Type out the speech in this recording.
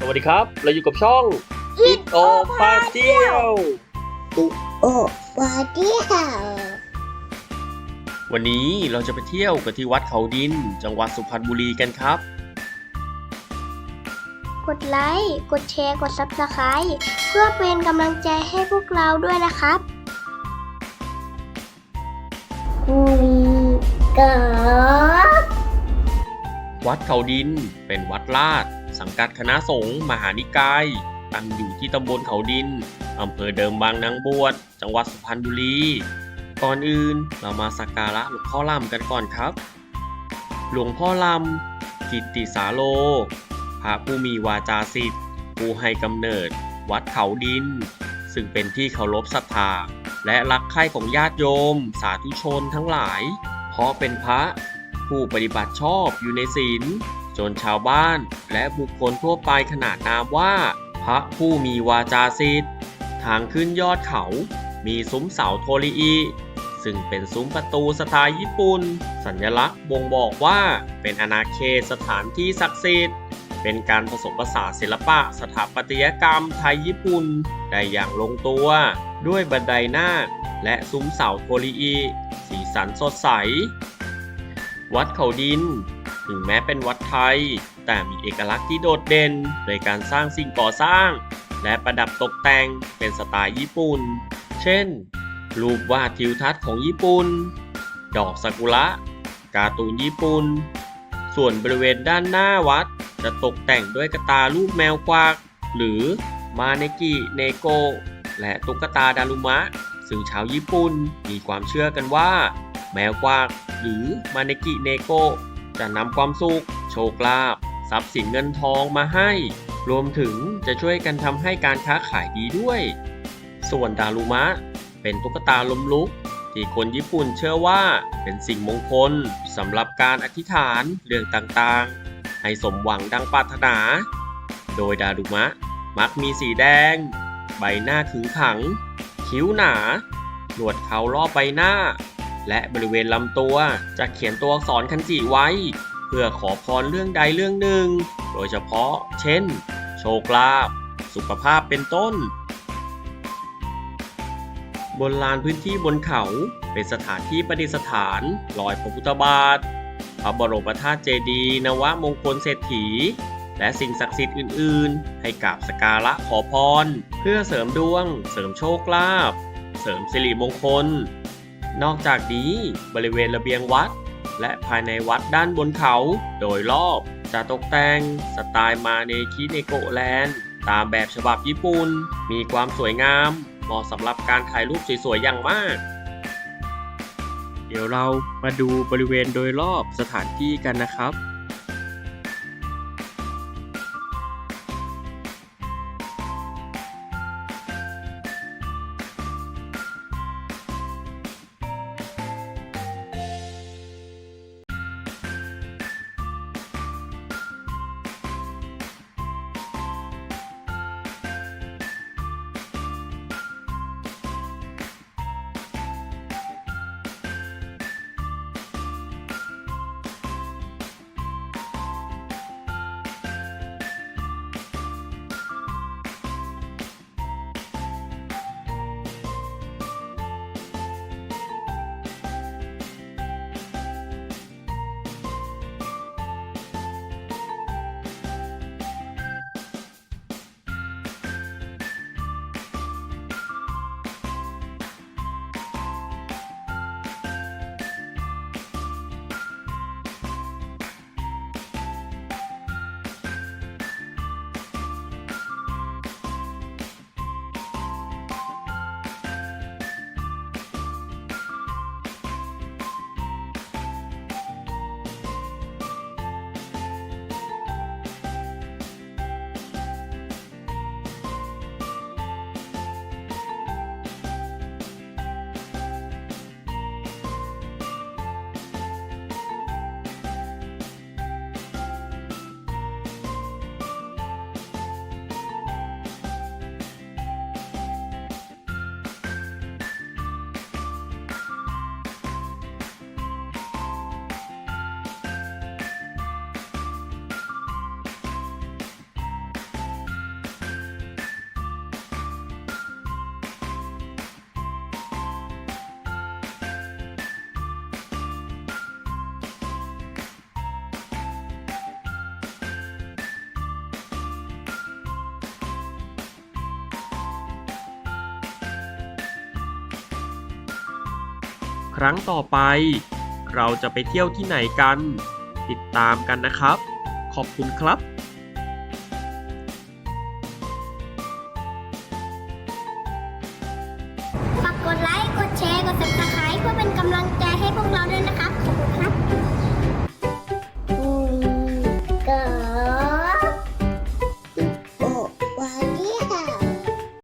สวัสดีครับ เราอยู่กับช่อง It O ปาเที่ยว โอ้วาเดียววันนี้เราจะไปเที่ยวกันที่วัดเขาดิน จังหวัดสุพรรณบุรีกันครับ กดไลค์ กดแชร์ กด Subscribe เพื่อเป็นกำลังใจให้พวกเราด้วยนะครับคุยกับวัดเขาดินเป็นวัดลาด สังกัดคณะสงฆ์มหานิกาย ตั้งอยู่ที่ตำบลเขาดิน อำเภอเดิมบางนางบวช จังหวัดสุพรรณบุรี ก่อนอื่นเรามาสักการะหลวงพ่อลำกันก่อนครับ หลวงพ่อลำกิตติสาโล พระผู้มีวาจาสิทธิ์ ผู้ให้กำเนิด วัดเขาดิน ซึ่งเป็นที่เคารพศรัทธา และรักใคร่ของญาติโยม สาธุชนทั้งหลาย เพราะเป็นพระผู้ปฏิบัติชอบอยู่ในศีล จนชาวบ้านและบุคคลทั่วไปขนานนามว่า พระผู้มีวาจาสิทธิ์ทางขึ้นยอดเขา มีซุ้มเสาโทริอีซึ่งเป็นซุ้มประตูสไตล์ญี่ปุ่น สัญลักษณ์บ่งบอกว่าเป็นอาณาเขตสถานที่ศักดิ์สิทธิ์ เป็นการผสมผสานศิลปะสถาปัตยกรรมไทยญี่ปุ่นได้อย่างลงตัว ด้วยบันไดหน้าและซุ้มเสาโทริอีสีสันสดใส วัดเขาดิน ถึงแม้เป็นวัดไทย แต่มีเอกลักษณ์ที่โดดเด่นโดยการสร้างสิ่งก่อสร้าง และประดับตกแต่งเป็นสไตล์ญี่ปุ่น เช่น รูปวาดทิวทัศน์ของญี่ปุ่น ดอกซากุระ การ์ตูนญี่ปุ่น ส่วนบริเวณด้านหน้าวัด จะตกแต่งด้วยกระตารูปแมวกวาก หรือมาเนกิเนโกและตุ๊กตาดารุมะ ซึ่งชาวญี่ปุ่นมีความเชื่อกันว่า แมวกวากหรือมาเนกิเนโก จะนำความสุข โชคลาภทรัพย์สินเงินทองมาให้ รวมถึงจะช่วยกันทำให้การค้าขายดีด้วย ส่วนดารุมะ เป็นตุ๊กตาลมลุก ที่คนญี่ปุ่นเชื่อว่าเป็นสิ่งมงคลสำหรับการอธิษฐานเรื่องต่างๆ ให้สมหวังดังปรารถนา โดยดารุมะมักมีสีแดง ใบหน้าขึงขัง คิ้วหนา หนวดเขารอบใบหน้า และบริเวณลำตัวจะเขียนตัวอักษรคันจิไว้ เพื่อขอพรเรื่องใดเรื่องหนึ่ง โดยเฉพาะ เช่น โชคลาภสุขภาพเป็นต้น บนลานพื้นที่บนเขาเป็นสถานที่ประดิษฐานรอยพระพุทธบาทพระบรมธาตุเจดีย์นวมงคลเศรษฐี และสิ่งศักดิ์สิทธิ์อื่น ๆ ให้กราบสกการะขอพร เพื่อเสริมดวง เสริมโชคลาภเสริมสิริมงคล นอกจากนี้บริเวณระเบียงวัด และภายในวัดด้านบนเขา โดยรอบจะตกแต่งสไตล์มาเนคิเนโกแลนด์ตามแบบฉบับญี่ปุ่น มีความสวยงาม เหมาะสำหรับการถ่ายรูปสวยๆ อย่างมาก เดี๋ยวเรามาดูบริเวณโดยรอบสถานที่กันนะครับบ ครั้งต่อไป เราจะไปเที่ยวที่ไหนกัน ติดตามกันนะครับ ขอบคุณครับ